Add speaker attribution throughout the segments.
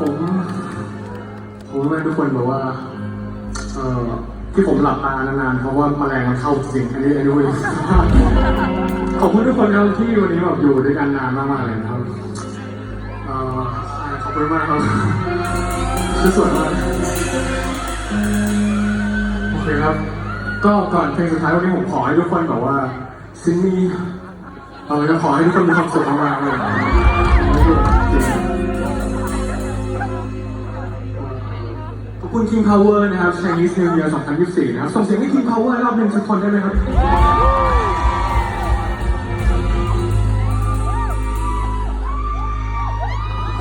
Speaker 1: ผมผมรู้ทุกคนบอกว่า เอ่อที่ผมหลับตานานๆเพราะว่าแมลงมันเข้าจริงอันนี้อันนี้เว้ยขอบคุณทุกคนครับที่วันนี้แบบอยู่ด้วยกันนานมากๆเลยนะครับเอ่อขอบคุณมากครับคือสวยมากโอเคครับ ก็ก่อนเพลงสุดท้ายวันนี้ผมขอให้ทุกคนแบบว่าซินมีเออจะขอให้ทุกคนมีความสุขมากๆเลย คุณ King Power นะครับ Chinese New Year 2024 นะครับ ส่งเสียงให้ King Power รอบหนึ่งสักคนได้ไหมครับ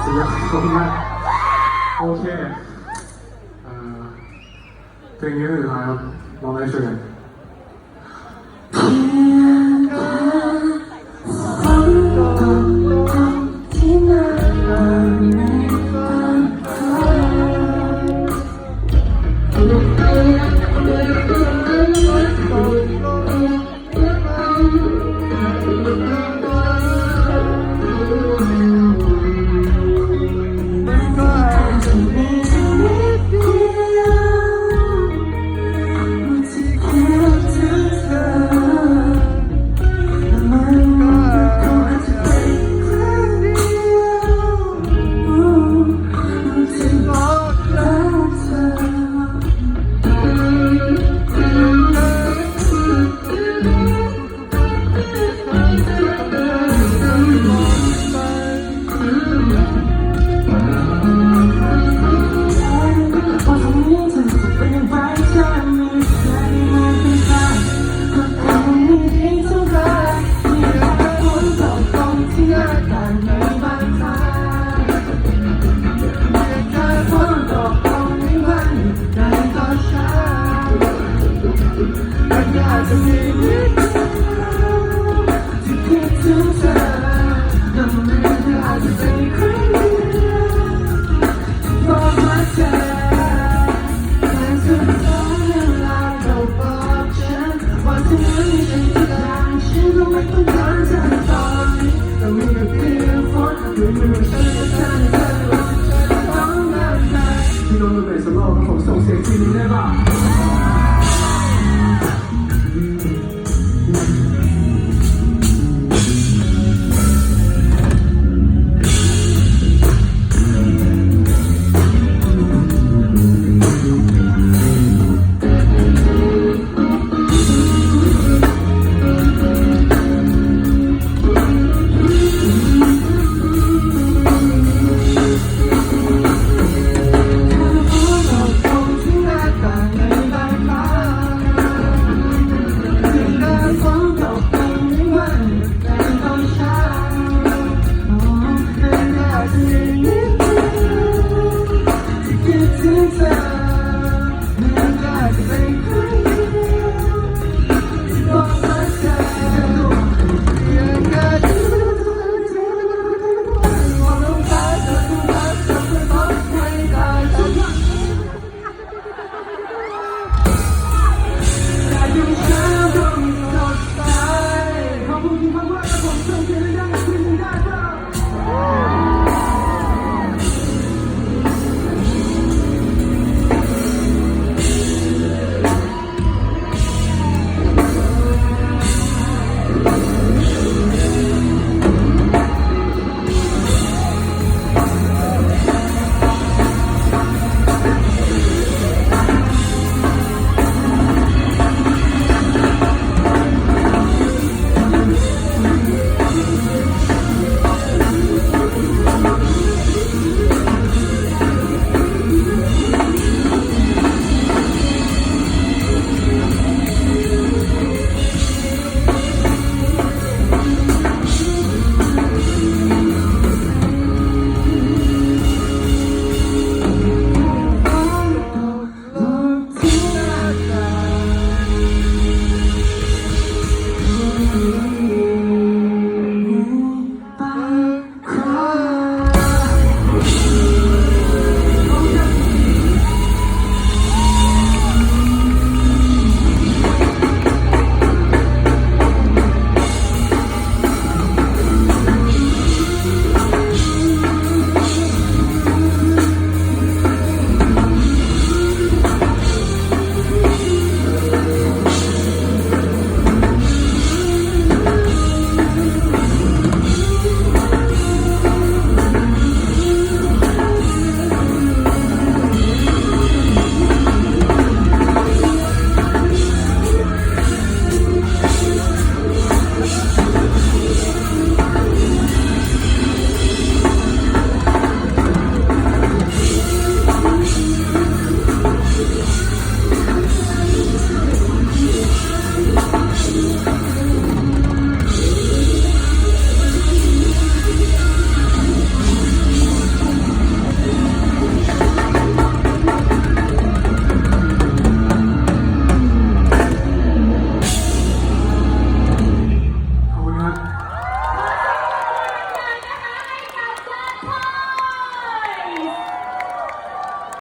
Speaker 1: สุดยอดขอบคุณมากโอเคเอ่อเพลงนี้คือสุดท้ายครับลองได้ช่วยกัน and cool.